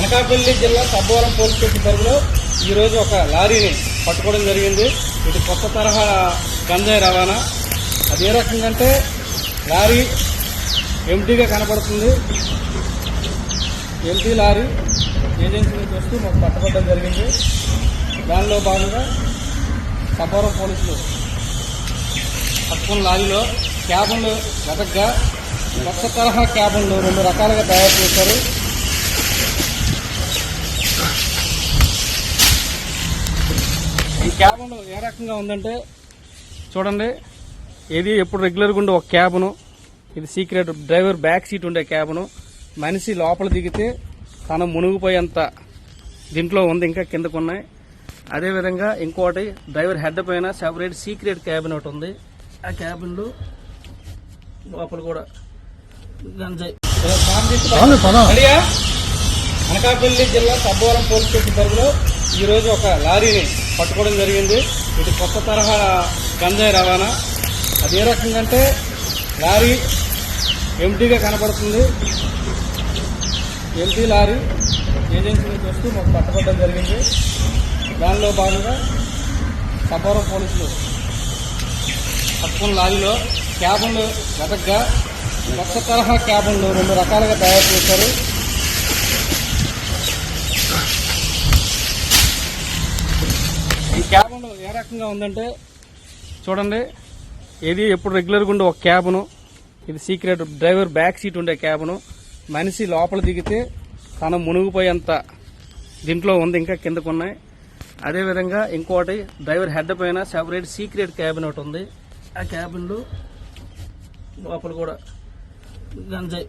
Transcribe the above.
అనకాపల్లి జిల్లా Sabbavaram police station పరిధిలో ఈరోజు ఒక లారీని పట్టుకోవడం జరిగింది. ఇది కొత్త తరహా గంజాయి రవాణా. అది ఏ రకంగా అంటే లారీ ఎంటీగా కనపడుతుంది. ఎంటీ లారీ ఏజెన్సీ నుంచి వస్తూ మాకు పట్టుకోవడం జరిగింది. దానిలో భాగంగా సబ్బవరం పోలీసులు పట్టుకున్న లారీలో క్యాబ్లు వెతగ్గా కొత్త తరహా క్యాబన్లు రెండు రకాలుగా తయారు చేశారు. ఈ క్యాబన్ ఏ రకంగా ఉందంటే చూడండి ఇది ఎప్పుడు రెగ్యులర్గా ఉండే ఒక క్యాబ్ను ఇది సీక్రెట్ డ్రైవర్ బ్యాక్ సీట్ ఉండే క్యాబును. మనిషి లోపల దిగితే తన మునిగిపోయేంత దీంట్లో ఉంది ఇంకా కిందకు ఉన్నాయి అదేవిధంగా ఇంకోటి డ్రైవర్ హెడ్ పైన సెపరేట్ సీక్రెట్ క్యాబిన్ ఒకటి ఉంది. ఆ క్యాబిన్లో లోపల కూడా అనకాపల్లి జిల్లా సబ్బవరం పోలీస్ స్టేషన్ పరిధిలో ఈరోజు ఒక లారీని పట్టుకోవడం జరిగింది. ఇది కొత్త తరహా గంజాయి రవాణా. అది ఏ రకంగా లారీ ఎంటీగా కనపడుతుంది. ఎంటీ లారీ ఏజెన్సీ నుంచి వస్తూ మాకు పట్టుకోవడం జరిగింది. దానిలో భాగంగా సబ్బవరం పోలీసులు పట్టుకున్న లారీలో క్యాబ్లు వెతగ్గా లక్ష తరహా క్యాబన్లు రెండు రకాలుగా తయారు చేశారు. ఈ క్యాబన్ ఏ రకంగా ఉందంటే చూడండి ఇది ఎప్పుడు రెగ్యులర్గా ఉండే ఒక క్యాబ్ను ఇది సీక్రెట్ డ్రైవర్ బ్యాక్ సీట్ ఉండే క్యాబ్ను. మనిషి లోపల దిగితే తన మునిగిపోయేంత దీంట్లో ఉంది ఇంకా కిందకు ఉన్నాయి. అదేవిధంగా ఇంకోటి డ్రైవర్ హెడ్ పైన సెపరేట్ సీక్రెట్ క్యాబిన్ ఒకటి ఉంది. ఆ క్యాబిన్లో లోపల కూడా గంజాయి